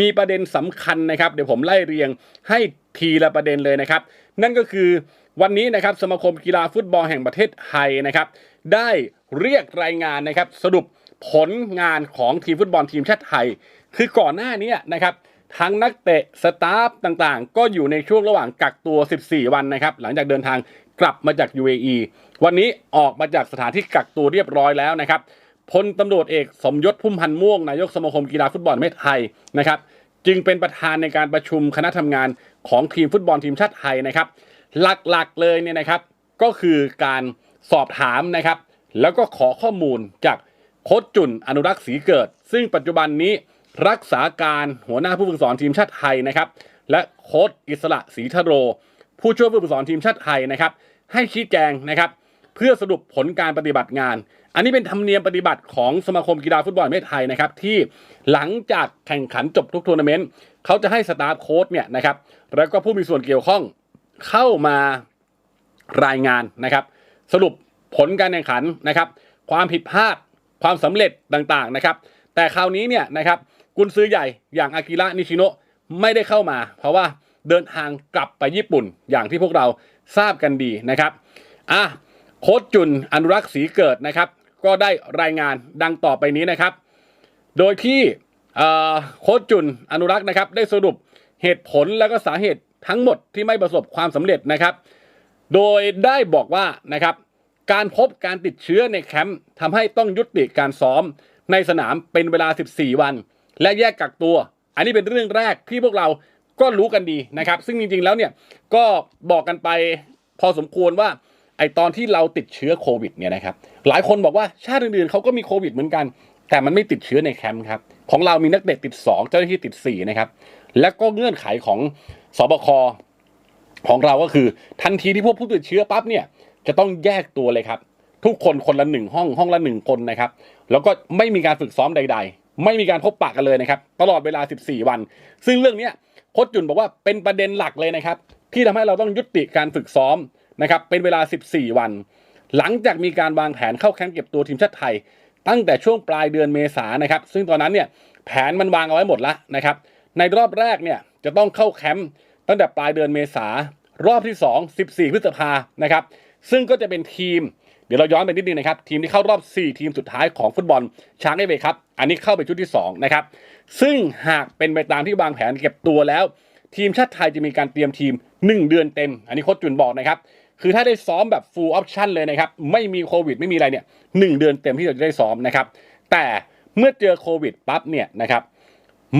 มีประเด็นสำคัญนะครับ เดี๋ยวผมไล่เรียงให้ทีละประเด็นเลยนะครับ นั่นก็คือวันนี้นะครับสมาคมกีฬาฟุตบอลแห่งประเทศไทยนะครับ ได้เรียกรายงานนะครับสรุปผลงานของทีมฟุตบอลทีมชาติไทย คือก่อนหน้านี้นะครับทั้งนักเตะสตาฟต่างๆ ก็อยู่ในช่วงระหว่างกักตัว 14 วันนะครับ หลังจากเดินทางกลับมาจาก UAE วันนี้ออกมาจากสถานที่กักตัวเรียบร้อยแล้วนะครับ พลตำรวจเอกสมยศพุ่มพันธ์ม่วงนายกสมาคมกีฬาฟุตบอลประเทศไทยนะครับ จึงเป็นประธานในการประชุมคณะทำงานของทีมฟุตบอลทีมชาติไทยนะครับ หลักๆเลยเนี่ยนะครับ ก็คือการสอบถามนะครับ แล้วก็ขอข้อมูลจากโค้ชจุนอนุรักษ์ศรีเกิด ซึ่งปัจจุบันนี้รักษาการหัวหน้าผู้ฝึกสอนทีมชาติไทยนะครับ และโค้ชอิสระศรีทโร ผู้ช่วยผู้ฝึกสอนทีมชาติไทยนะครับ ให้ชี้แจงนะครับ เพื่อสรุปผลการปฏิบัติงาน อันนี้เป็นธรรมเนียมปฏิบัติของสมาคมกีฬาฟุตบอลประเทศไทยนะครับที่หลังจากแข่งขันจบทุกทัวร์นาเมนต์เขาจะให้สตาฟโค้ชเนี่ยนะครับแล้วก็ผู้มีส่วนเกี่ยวข้องเข้ามารายงานนะครับ สรุปผลการแข่งขันนะครับ ความผิดพลาดความสำเร็จต่างๆนะครับ แต่คราวนี้เนี่ยนะครับกุนซื้อใหญ่อย่างอากิระนิชิโนะไม่ได้เข้ามา เพราะว่าเดินทางกลับไปญี่ปุ่นอย่างที่พวกเราทราบกันดีนะครับอะ โค้ชจุนอนุรักษ์ศรีเกิดนะครับ ก็ได้รายงานดังต่อไปนี้นะครับ โดยที่โค้ชจุนอนุรักษ์นะครับ ได้สรุปเหตุผลแล้วก็สาเหตุทั้งหมดที่ไม่ประสบความสำเร็จนะครับ โดยได้บอกว่านะครับ การพบการติดเชื้อในแคมป์ทำให้ต้องยุติการซ้อมในสนามเป็นเวลา 14 วัน และแยกกักตัว อันนี้เป็นเรื่องแรกที่พวกเราก็รู้กันดีนะครับ ซึ่งจริงๆแล้วเนี่ยก็บอกกันไปพอสมควรว่า ไอตอนที่เราติดเชื้อโควิดเนี่ยนะครับหลายคนบอกว่าชาติอื่นๆเขาก็มีโควิดเหมือนกัน แต่มันไม่ติดเชื้อในแคมป์ครับของเรามีนักเตะติด 2 เจ้าหน้าที่ติด 4 นะครับ และก็เงื่อนไขของสบคของเราก็คือ ทันทีที่พวกผู้ติดเชื้อปั๊บเนี่ยจะต้องแยกตัวเลยครับทุกคนคนละหนึ่งห้องห้องละหนึ่งคนนะครับ แล้วก็ไม่มีการฝึกซ้อมใด ๆ ไม่มีการพบปะกันเลยนะครับ ตลอดเวลา 14 วัน ซึ่งเรื่องนี้โค้ชจุนบอกว่าเป็นประเด็นหลักเลยนะครับ ที่ทำให้เราต้องยุติการฝึกซ้อม นะครับเป็นเวลา 14 วัน หลังจากมีการวางแผนเข้าแคมป์เก็บตัวทีมชาติไทย ตั้งแต่ช่วงปลายเดือนเมษานะครับ ซึ่งตอนนั้นเนี่ยแผนมันวางเอาไว้หมดแล้วนะครับ ในรอบแรกเนี่ยจะต้องเข้าแคมป์ตั้งแต่ปลายเดือนเมษารอบที่ 2 14 พฤษภานะครับ ซึ่งก็จะเป็นทีม เดี๋ยวเราย้อนไปนิดนึงนะครับ ทีมที่เข้ารอบ 4 ทีมสุดท้ายของฟุตบอลช้างเอเวครับ อันนี้เข้าไปชุดที่ 2 นะครับ ซึ่งหากเป็นไปตามที่วางแผนเก็บตัวแล้ว ทีมชาติไทยจะมีการเตรียมทีม 1 เดือนเต็ม อันนี้โค้ชจุนบอกนะครับ คือถ้าได้ซ้อมแบบ full option เลยนะครับ ไม่มีโควิดไม่มีอะไรเนี่ยหเดือนเต็มที่เราจะได้ซ้อมนะครับ แต่เมื่อเจอโควิดปั๊บเนี่ยนะครับ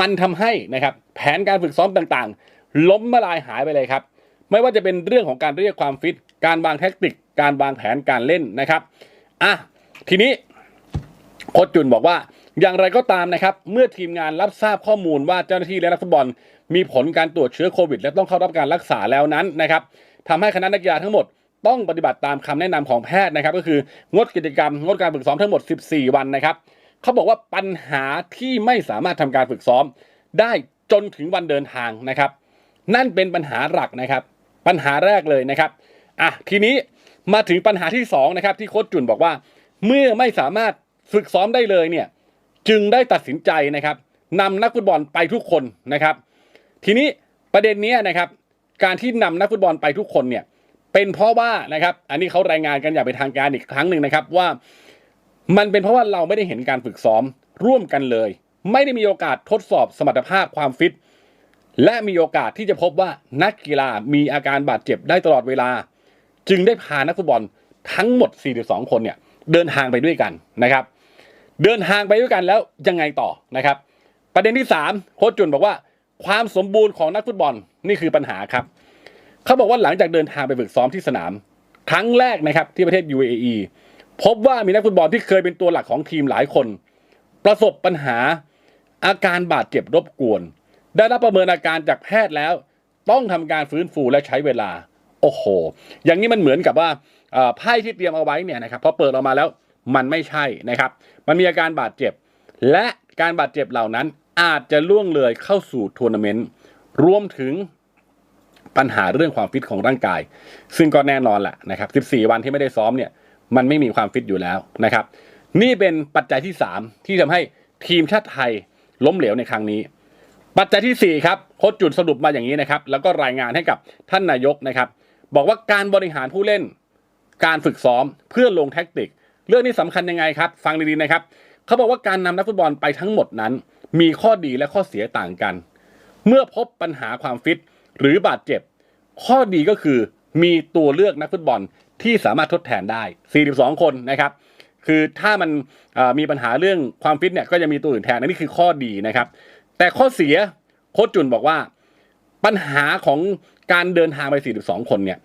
มันทำให้นะครับแผนการฝึกซ้อมต่างๆ ล้มละลายหายไปเลยครับ ไม่ว่าจะเป็นเรื่องของการเรียกความฟิต การวางแท็กติก การวางแผนการเล่นนะครับอะทีนี้โค้ชจุนบอกว่าอย่างไรก็ตามนะครับ เมื่อทีมงานรับทราบข้อมูลว่าเจ้าหน้าที่และนักฟุตบอล มีผลการตรวจเชื้อโควิด และต้องเข้ารับการรักษาแล้วนั้นนะครับ ทำให้คณะนักกีฬาทั้งหมดต้องปฏิบัติตามคำแนะนำของแพทย์นะครับ ก็คืองดกิจกรรมงดการฝึกซ้อมทั้งหมด 14 วันนะครับเขาบอกว่าปัญหาที่ไม่สามารถทำการฝึกซ้อม ได้จนถึงวันเดินทางนะครับ นั่นเป็นปัญหาหลักนะครับ ปัญหาแรกเลยนะครับอะทีนี้มาถึงปัญหาที่สองนะครับที่โค้ชจุนบอกว่า เมื่อไม่สามารถฝึกซ้อมได้เลยเนี่ยจึงได้ตัดสินใจนะครับนำนักฟุตบอลไปทุกคนนะครับ ทีนี้ประเด็นนี้นะครับ การที่นำนักฟุตบอลไปทุกคนเนี่ยเป็นเพราะว่านะครับอันนี้เขารายงานกันอย่างเป็นทางการอีกครั้งหนึ่งนะครับว่า มันเป็นเพราะว่าเราไม่ได้เห็นการฝึกซ้อมร่วมกันเลย ไม่ได้มีโอกาสทดสอบสมรรถภาพความฟิต และมีโอกาสที่จะพบว่านักกีฬามีอาการบาดเจ็บได้ตลอดเวลา จึงได้พานักฟุตบอลทั้งหมด 42 คนเนี่ยเดินทางไปด้วยกันนะครับ เดินทางไปด้วยกันแล้วยังไงต่อนะครับ ประเด็นที่ 3 โค้ชจุนบอกว่า ความสมบูรณ์ของนักฟุตบอล นี่คือปัญหาครับเขาบอกว่าหลังจากเดินทางไปฝึกซ้อมที่สนาม ครั้งแรกนะครับที่ประเทศ UAE พบว่ามีนักฟุตบอลที่เคยเป็นตัวหลักของทีมหลายคน ประสบปัญหาอาการบาดเจ็บรบกวน ได้รับประเมินอาการจากแพทย์แล้ว ต้องทำการฟื้นฟูและใช้เวลา โอ้โห อย่างนี้มันเหมือนกับว่าไพ่ที่เตรียมเอาไว้เนี่ยนะครับพอเปิดออกมาแล้วมันไม่ใช่นะครับ มันมีอาการบาดเจ็บ และการบาดเจ็บเหล่านั้นอาจจะล่วงเลยเข้าสู่ทัวร์นาเมนต์ รวมถึงปัญหาเรื่องความฟิตของร่างกาย ซึ่งก็แน่นอนแหละนะครับ 14 วันที่ไม่ได้ซ้อมเนี่ย มันไม่มีความฟิตอยู่แล้วนะครับ นี่เป็นปัจจัยที่ 3 ที่ทำให้ทีมชาติไทยล้มเหลวในครั้งนี้ ปัจจัยที่ 4 ครับโค้ชจุนสรุปมาอย่างนี้นะครับ แล้วก็รายงานให้กับท่านนายกนะครับ บอกว่าการบริหารผู้เล่น การฝึกซ้อมเพื่อลงแท็กติก เรื่องนี้สำคัญยังไงครับ ฟังดีๆนะครับ เขาบอกว่าการนำนักฟุตบอลไปทั้งหมดนั้น มีข้อดีและข้อเสียต่างกัน เมื่อพบปัญหาความฟิตหรือบาดเจ็บ ข้อดีก็คือมีตัวเลือกนักฟุตบอลที่สามารถทดแทนได้ 42 คนนะครับ คือถ้ามันมีปัญหาเรื่องความฟิตเนี่ยก็จะมีตัวอื่นแทนอันนี้คือข้อดีนะครับ แต่ข้อเสียโค้ชจุนบอกว่า ปัญหาของการเดินทางไป 42 คนเนี่ย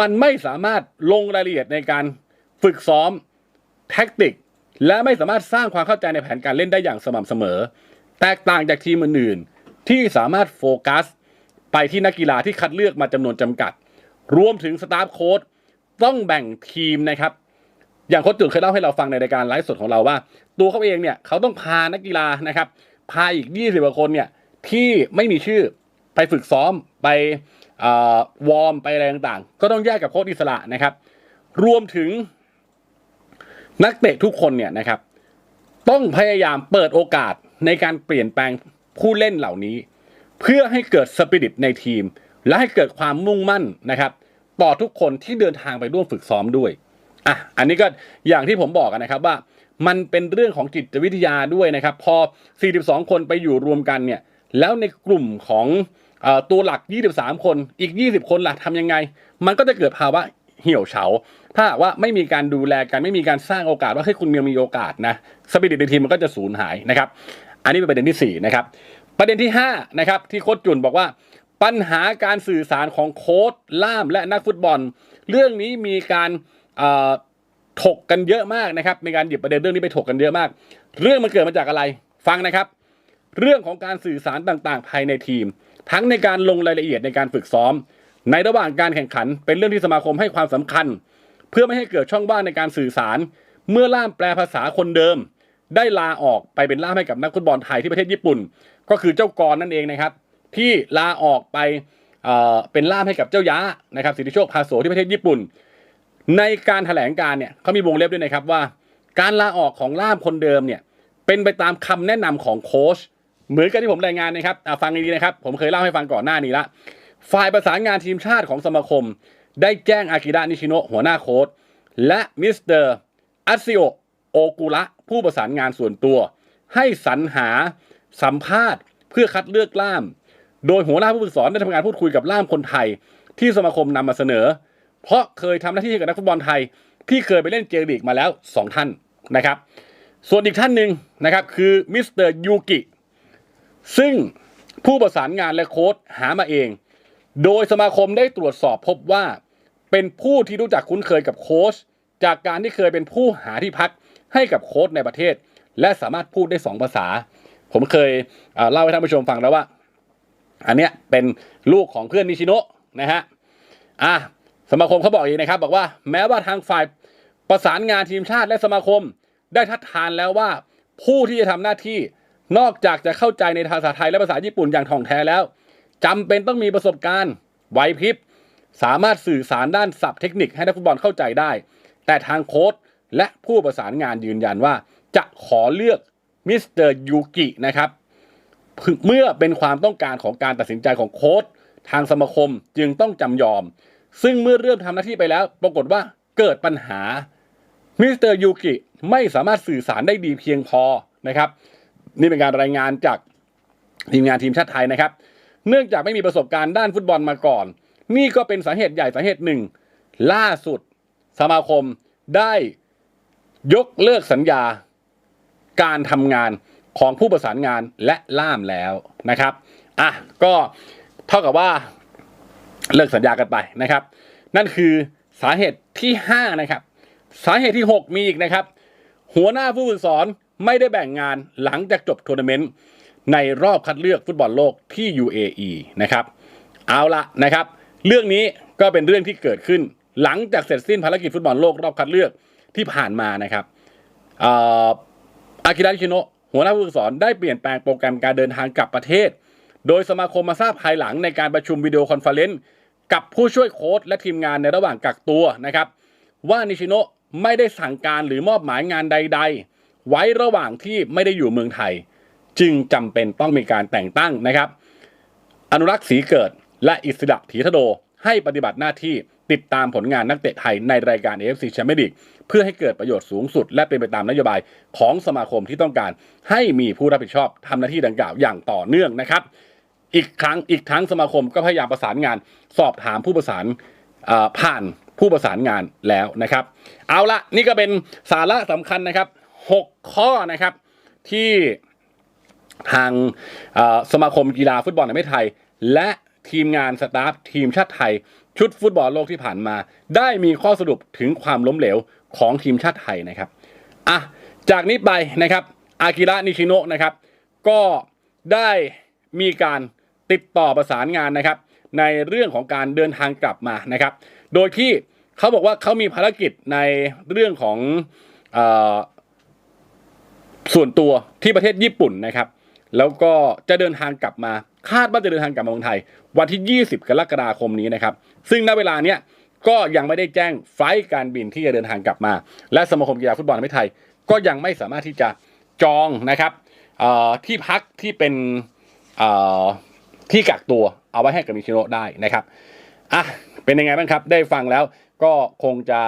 มันไม่สามารถลงรายละเอียดในการฝึกซ้อมแท็กติก และไม่สามารถสร้างความเข้าใจในแผนการเล่นได้อย่างสม่ำเสมอ แตกต่างจากทีมอื่น ที่สามารถโฟกัส ไปที่นักกีฬาที่คัดเลือกมาจำนวนจำกัด รวมถึงสตาฟโค้ดต้องแบ่งทีมนะครับ อย่างโค้ชจุดเคยเล่าให้เราฟังในรายการไลฟ์สดของเราว่า ตัวเขาเองเนี่ยเขาต้องพานักกีฬานะครับ พาอีก 20กว่าคนเนี่ยที่ไม่มีชื่อไปฝึกซ้อมไปอวอร์มไปอะไรต่างๆ ก็ต้องแยกกับโค้ชอิสระนะครับ รวมถึงนักเตะทุกคนเนี่ยนะครับ ต้องพยายามเปิดโอกาสในการเปลี่ยนแปลง ผู้เล่นเหล่านี้ เพื่อให้เกิดสปิริตในทีม และให้เกิดความมุ่งมั่นนะครับ ต่อทุกคนที่เดินทางไปร่วมฝึกซ้อมด้วยอะอันนี้ก็อย่างที่ผมบอกกันนะครับว่า มันเป็นเรื่องของจิตวิทยาด้วยนะครับ พอ 42 คนไปอยู่รวมกันเนี่ยแล้วในกลุ่มของอตัวหลัก 23 คน อีก 20 คนล่ะทำยังไง มันก็จะเกิดภาวะเหี่ยวเฉา ถ้าหากว่าไม่มีการดูแลกันไม่มีการสร้างโอกาสว่าให้คุณมีโอกาสนะ สปิริตในทีมมันก็จะสูญหายนะครับ อันนี้เป็นประเด็นที่4นะครับประเด็นที่5นะครับที่โค้ชจุนบอกว่า ปัญหาการสื่อสารของโค้ชล่ามและนักฟุตบอล เรื่องนี้มีการถกกันเยอะมากนะครับมีการหยิบประเด็นเรื่องนี้ไปถกกันเยอะมาก เรื่องมันเกิดมาจากอะไรฟังนะครับ เรื่องของการสื่อสารต่างๆ ภายในทีม ทั้งในการลงรายละเอียดในการฝึกซ้อม ในระหว่างการแข่งขัน เป็นเรื่องที่สมาคมให้ความสำคัญ เพื่อไม่ให้เกิดช่องว่างในการสื่อสาร เมื่อล่ามแปลภาษาคนเดิม ได้ลาออกไปเป็นล่ามให้กับนักฟุตบอลไทยที่ประเทศญี่ปุ่น ก็คือเจ้ากรนั่นเองนะครับ ที่ลาออกไปเป็นล่ามให้กับเจ้ายะนะครับสิทธิโชคพาโสที่ประเทศญี่ปุ่น ในการแถลงการเนี่ยเขามีวงเล็บด้วยนะครับว่า การลาออกของล่ามคนเดิมเนี่ยเป็นไปตามคำแนะนำของโค้ชเหมือนกับที่ผมรายงานนะครับฟังดีๆนะครับ ผมเคยเล่าให้ฟังก่อนหน้านี้ละฝ่ายประสานงานทีมชาติของสมาคม ได้แจ้งอากิระนิชิโนะหัวหน้าโค้ชและมิสเตอร์อัตซิโอ โอกุระผู้ประสานงานส่วนตัว ให้สรรหาสัมภาษณ์ เพื่อคัดเลือกล่าม โดยหัวหน้าผู้ฝึกสอนได้ทำงานพูดคุยกับล่ามคนไทย ที่สมาคมนำมาเสนอ เพราะเคยทำหน้าที่กับนักฟุตบอลไทย ที่เคยไปเล่นเจลีกมาแล้ว 2 ท่านนะครับ ส่วนอีกท่านหนึ่งนะครับคือมิสเตอร์ยูกิซึ่งผู้ประสานงานและโค้ชหามาเอง โดยสมาคมได้ตรวจสอบพบว่า เป็นผู้ที่รู้จักคุ้นเคยกับโค้ชจากการที่เคยเป็นผู้หาที่พัก ให้กับโค้ชในประเทศ และสามารถพูดได้สองภาษา ผมเคยเเล่าให้ท่านผู้ชมฟังแล้วว่า อันเนี้ยเป็นลูกของเพื่อนนิชิโนะนะฮะอะสมาคมเขาบอกอีกนะครับ บอกว่าแม้ว่าทางฝ่ายประสานงานทีมชาติและสมาคม ได้ทัดทานแล้วว่า ผู้ที่จะทำหน้าที่นอกจากจะเข้าใจในภาษาไทยและภาษาญี่ปุ่นอย่างถ่องแท้แล้วจำเป็นต้องมีประสบการณ์ไหวพริบสามารถสื่อสารด้านศัพท์เทคนิคให้นักฟุตบอลเข้าใจได้ แต่ทางโค้ช และผู้ประสานงานยืนยันว่า จะขอเลือกมิสเตอร์ยูกินะครับเมื่อเป็นความต้องการของการตัดสินใจของโค้ชทางสมาคมจึงต้องจำยอม ซึ่งเมื่อเริ่มทำหน้าที่ไปแล้ว ปรากฏว่าเกิดปัญหามิสเตอร์ยูกิไม่สามารถสื่อสารได้ดีเพียงพอนะครับ นี่เป็นการรายงานจากทีมงานทีมชาติไทยนะครับ เนื่องจากไม่มีประสบการณ์ด้านฟุตบอลมาก่อน นี่ก็เป็นสาเหตุใหญ่สาเหตุหนึ่ง ล่าสุดสมาคมได้ ยกเลิกสัญญาการทำงานของผู้ประสานงานและล่ามแล้วนะครับอะก็เท่ากับว่าเลิกสัญญากันไปนะครับ นั่นคือสาเหตุที่ 5 นะครับ สาเหตุที่ 6 มีอีกนะครับ หัวหน้าผู้ฝึกสอนไม่ได้แบ่งงานหลังจากจบทัวร์นาเมนต์ในรอบคัดเลือกฟุตบอลโลกที่ UAE นะครับ เอาละนะครับ เรื่องนี้ก็เป็นเรื่องที่เกิดขึ้นหลังจากเสร็จสิ้นภารกิจฟุตบอลโลกรอบคัดเลือก ที่ผ่านมานะครับอากิระนิชิโนะหัวหน้าผู้ฝึกสอนได้เปลี่ยนแปลงโปรแกรมการเดินทางกลับประเทศ โดยสมาคมมาทราบภายหลังในการประชุมวิดีโอคอนเฟอเรนซ์กับผู้ช่วยโค้ชและทีมงานในระหว่างกักตัวนะครับ ว่านิชิโนะไม่ได้สั่งการหรือมอบหมายงานใด ๆ ไว้ระหว่างที่ไม่ได้อยู่เมืองไทย จึงจำเป็นต้องมีการแต่งตั้งนะครับ อนุรักษ์ศรีเกิดและอิสระถีทโดให้ปฏิบัติหน้าที่ ติดตามผลงานนักเตะไทยในรายการ AFC Champions League เพื่อให้เกิดประโยชน์สูงสุด และเป็นไปตามนโยบายของสมาคมที่ต้องการ ให้มีผู้รับผิดชอบทำหน้าที่ดังกล่าวอย่างต่อเนื่องนะครับ อีกครั้งอีกทั้งสมาคมก็พยายามประสานงาน สอบถามผู้ประสานผ่านผู้ประสานงานแล้วนะครับ เอาละนี่ก็เป็นสาระสำคัญนะครับ 6 ข้อนะครับที่ทางสมาคมกีฬาฟุตบอลแห่งประเทศไทย และ ทีมงานสตาฟทีมชาติไทย ชุดฟุตบอลโลกที่ผ่านมา ได้มีข้อสรุปถึงความล้มเหลวของทีมชาติไทยนะครับอะจากนี้ไปนะครับอากิระนิชิโนะนะครับ ก็ได้มีการติดต่อประสานงานนะครับ ในเรื่องของการเดินทางกลับมานะครับ โดยที่เขาบอกว่าเขามีภารกิจในเรื่องของอส่วนตัวที่ประเทศญี่ปุ่นนะครับ แล้วก็จะเดินทางกลับมา คาดว่าจะเดินทางกลับมาเมืองไทย วันที่ 20 กรกฎาคมนี้นะครับ ซึ่งณเวลาเนี้ยก็ยังไม่ได้แจ้งไฟล์การบินที่จะเดินทางกลับมา และสมาคมกีฬาฟุตบอลแห่งประเทศไทย ก็ยังไม่สามารถที่จะจองนะครับที่พักที่เป็นที่กักตัวเอาไว้ให้กับมิชิโนได้นะครับอะเป็นยังไงบ้างครับ ได้ฟังแล้วก็คงจะ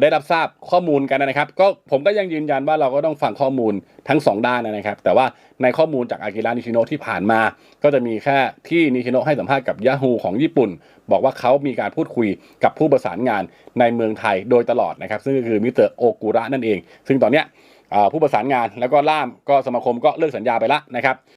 ได้รับทราบข้อมูลกันนะครับ ก็ผมก็ยังยืนยันว่าเราก็ต้องฟังข้อมูลทั้งสองด้านนะครับ แต่ว่าในข้อมูลจากอากิระนิชิโนะที่ผ่านมา ก็จะมีแค่ที่นิชิโนะให้สัมภาษณ์กับย a ฮูของญี่ปุ่น บอกว่าเขามีการพูดคุยกับผู้ประสานงานในเมืองไทยโดยตลอดนะครับ ซึ่งก็คือมิสเตอร์โอกุระนั่นเอง ซึ่งตอนเนี้ยผู้ประสานงานแล้วก็ล่ามก็สมาคมก็เลิกสัญญาไปละนะครับ